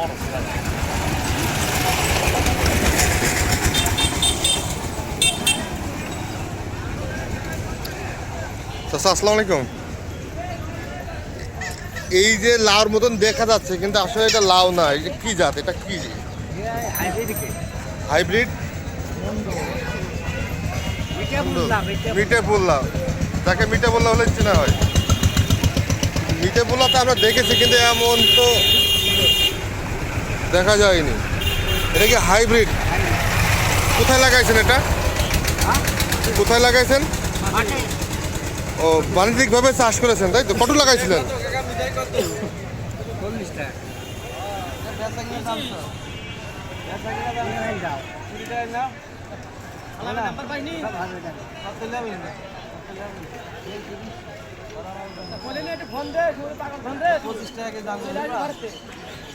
চাচা আসসালামু আলাইকুম। এই যে লাউর মতন দেখা যাচ্ছে, কিন্তু আসলে এটা লাউ না যে কি জাত, এটা কি? হাইব্রিড? মিটে বললাম যাকে মিটে বললা হলে চেনা হয়। মিটে বললা তো আমরা দেখেছি, কিন্তু এমন তো দেখা যায়নি। এটা কি হাইব্রিড? কোথায় লাগাইছেন এটা? কোথায় লাগাইছেন? ও বাণিজ্যিকভাবে চাষ করেছেন তাই তো? কত লাগাইছিলেন? পঁচিশ টাকা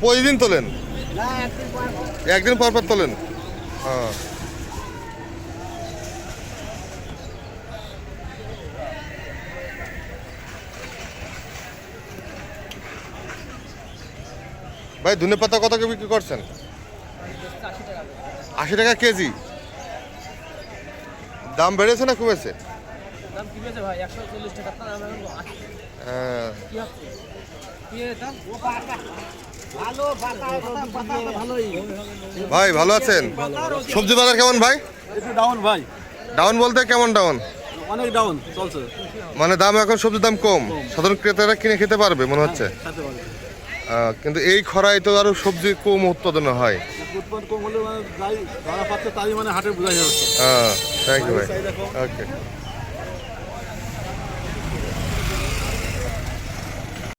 প্রতিদিন তোলেন? একদিন পর পর তোলেন? হ্যাঁ। ভাই ধনে পাতা কত করে বিক্রি করছেন? আশি টাকা কেজি? দাম বেড়েছে না কমেছে? দাম ভাই টাকা। হ্যাঁ, ভাই ভালো আছেন? সবজি বাজার কেমন ভাই? ডাউন ভাই। ডাউন বলতে কেমন ডাউন অনেক ডাউন চলছে। মানে দাম এখন সবজির দাম কম। সাধারণ ক্রেতারা কিনে খেতে পারবে মনে হচ্ছে। আহ, কিন্তু এই খরায় তো আরও সবজি কম উৎপাদন হয়। উৎপাদন কম হলে মানে যাই ধরা পাচ্ছে তাই মানে হাটে বোঝা যাচ্ছে। থ্যাংক ইউ ভাই। ওকে